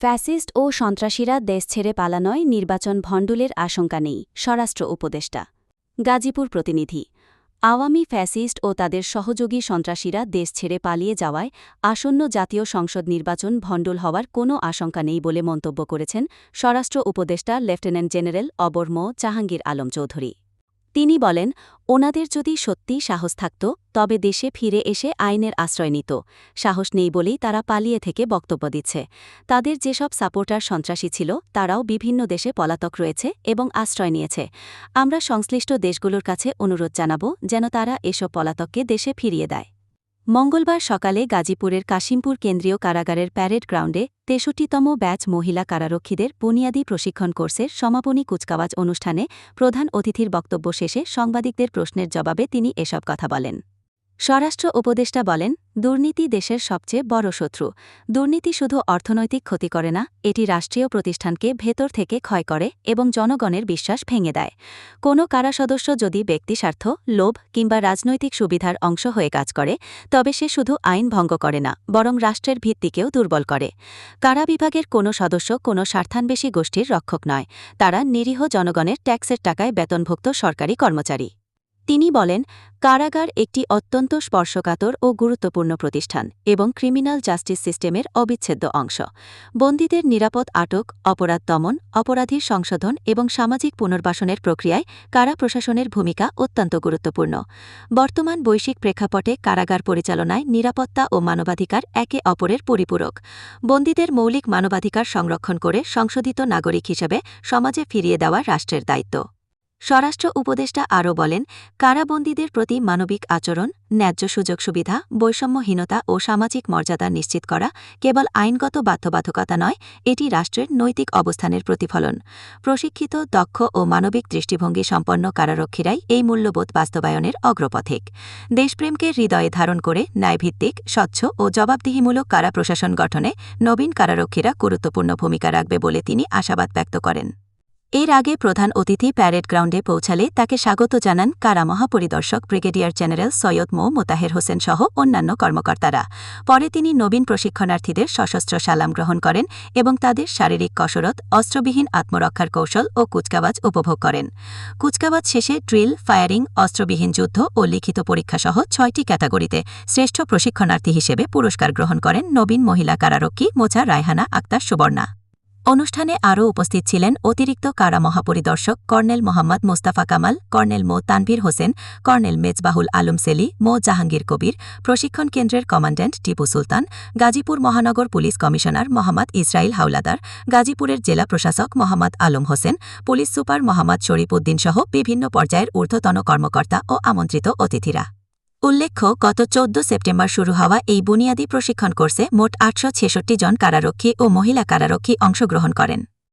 Fascist ও সন্ত্রাসীরা দেশ ছেড়ে পালানোয় নির্বাচন ভণ্ডুলের আশঙ্কা নেই, স্বরাষ্ট্র উপদেষ্টা। গাজীপুর প্রতিনিধি, আওয়ামী ফ্যাসিস্ট ও তাদের সহযোগী সন্ত্রাসীরা দেশ ছেড়ে পালিয়ে যাওয়ায় আসন্ন জাতীয় সংসদ নির্বাচন ভণ্ডুল হওয়ার কোনো আশঙ্কা নেই বলে মন্তব্য করেছেন স্বরাষ্ট্র উপদেষ্টা লেফটেন্যান্ট জেনারেল অবর মো. জাহাঙ্গীর আলম চৌধুরী। তিনি বলেন, ওনাদের যদি সত্যি সাহস থাকত, তবে দেশে ফিরে এসে আইনের আশ্রয় নিত। সাহস নেই বলেই তারা পালিয়ে থেকে বক্তব্য দিচ্ছে। তাদের যেসব সাপোর্টার সন্ত্রাসী ছিল, তারাও বিভিন্ন দেশে পলাতক রয়েছে এবং আশ্রয় নিয়েছে। আমরা সংশ্লিষ্ট দেশগুলোর কাছে অনুরোধ জানাব যেন তারা এসব পলাতককে দেশে ফিরিয়ে দেয়। মঙ্গলবার সকালে গাজীপুরের কাশিমপুর কেন্দ্রীয় কারাগারের প্যারেড গ্রাউন্ডে তেষট্টিতম ব্যাচ মহিলা কারারক্ষীদের বুনিয়াদী প্রশিক্ষণ কোর্সের সমাপনী কুচকাওয়াজ অনুষ্ঠানে প্রধান অতিথির বক্তব্য শেষে সাংবাদিকদের প্রশ্নের জবাবে তিনি এসব কথা বলেন। স্বরাষ্ট্র উপদেষ্টা বলেন দুর্নীতি দেশের সবচেয়ে বড় শত্রু। দুর্নীতি শুধু অর্থনৈতিক ক্ষতি করে না, এটি রাষ্ট্রীয় প্রতিষ্ঠানকে ভেতর থেকে ক্ষয় করে এবং জনগণের বিশ্বাস ভেঙে দেয়। কোনো কারা সদস্য যদি ব্যক্তিস্বার্থ লোভ কিংবা রাজনৈতিক সুবিধার অংশ হয়ে কাজ করে, তবে সে শুধু আইন ভঙ্গ করে না, বরং রাষ্ট্রের ভিত্তিকেও দুর্বল করে। কারা বিভাগের কোনো সদস্য কোনো স্বার্থান্বেষী গোষ্ঠীর রক্ষক নয়, তারা নিরীহ জনগণের ট্যাক্সের টাকায় বেতনভুক্ত সরকারি কর্মচারী। তিনি বলেন, কারাগার একটি অত্যন্ত স্পর্শকাতর ও গুরুত্বপূর্ণ প্রতিষ্ঠান এবং ক্রিমিনাল জাস্টিস সিস্টেমের অবিচ্ছেদ্য অংশ। বন্দীদের নিরাপদ আটক, অপরাধ দমন, অপরাধীর সংশোধন এবং সামাজিক পুনর্বাসনের প্রক্রিয়ায় কারা প্রশাসনের ভূমিকা অত্যন্ত গুরুত্বপূর্ণ। বর্তমান বৈশ্বিক প্রেক্ষাপটে কারাগার পরিচালনায় নিরাপত্তা ও মানবাধিকার একে অপরের পরিপূরক। বন্দীদের মৌলিক মানবাধিকার সংরক্ষণ করে সংশোধিত নাগরিক হিসেবে সমাজে ফিরিয়ে দেওয়া রাষ্ট্রের দায়িত্ব। স্বরাষ্ট্র উপদেষ্টা আরও বলেন, কারাবন্দীদের প্রতি মানবিক আচরণ, ন্যায্য সুযোগ সুবিধা, বৈষম্যহীনতা ও সামাজিক মর্যাদা নিশ্চিত করা কেবল আইনগত বাধ্যবাধকতা নয়, এটি রাষ্ট্রের নৈতিক অবস্থানের প্রতিফলন। প্রশিক্ষিত, দক্ষ ও মানবিক দৃষ্টিভঙ্গি সম্পন্ন কারারক্ষীরাই এই মূল্যবোধ বাস্তবায়নের অগ্রপথিক। দেশপ্রেমকে হৃদয়ে ধারণ করে ন্যায়ভিত্তিক, স্বচ্ছ ও জবাবদিহিমূলক কারা প্রশাসন গঠনে নবীন কারারক্ষীরা গুরুত্বপূর্ণ ভূমিকা রাখবে বলে তিনি আশাবাদ ব্যক্ত করেন। এর আগে প্রধান অতিথি প্যারেড গ্রাউন্ডে পৌঁছালে তাকে স্বাগত জানান কারা মহাপরিদর্শক ব্রিগেডিয়ার জেনারেল সৈয়দ মো. মোতাহের হোসেন সহ অন্যান্য কর্মকর্তারা। পরে তিনি নবীন প্রশিক্ষণার্থীদের সশস্ত্র সালাম গ্রহণ করেন এবং তাদের শারীরিক কসরত, অস্ত্রবিহীন আত্মরক্ষার কৌশল ও কুচকাওয়াজ উপভোগ করেন। কুচকাওয়াজ শেষে ড্রিল, ফায়ারিং, অস্ত্রবিহীন যুদ্ধ ও লিখিত পরীক্ষাসহ ছয়টি ক্যাটাগরিতে শ্রেষ্ঠ প্রশিক্ষণার্থী হিসেবে পুরস্কার গ্রহণ করেন নবীন মহিলা কারারক্ষী মোছা রায়হানা আক্তার সুবর্ণা। অনুষ্ঠানে আরও উপস্থিত ছিলেন অতিরিক্ত কারা মহাপরিদর্শক colonel Mohammad Mostafa Kamal, colonel Md Tanvir Hossain, colonel Mezbahul Alam Seli, Md Jahangir Kabir, প্রশিক্ষণ কেন্দ্রের কমান্ড্যান্ট টিপু সুলতান, গাজীপুর মহানগর পুলিশ কমিশনার মোহাম্মদ ইসরাইল হাওলাদার, গাজীপুরের জেলা প্রশাসক মোহাম্মদ আলম হোসেন, পুলিশ সুপার মোহাম্মদ শরীফ উদ্দিন সহ বিভিন্ন পর্যায়ের ঊর্ধ্বতন কর্মকর্তা ও আমন্ত্রিত অতিথিরা। উল্লেখ্য, গত চোদ্দ সেপ্টেম্বর শুরু হওয়া এই বুনিয়াদী প্রশিক্ষণ কোর্সে মোট আটশো ছেষট্টি জন কারারক্ষী ও মহিলা কারারক্ষী অংশগ্রহণ করেন।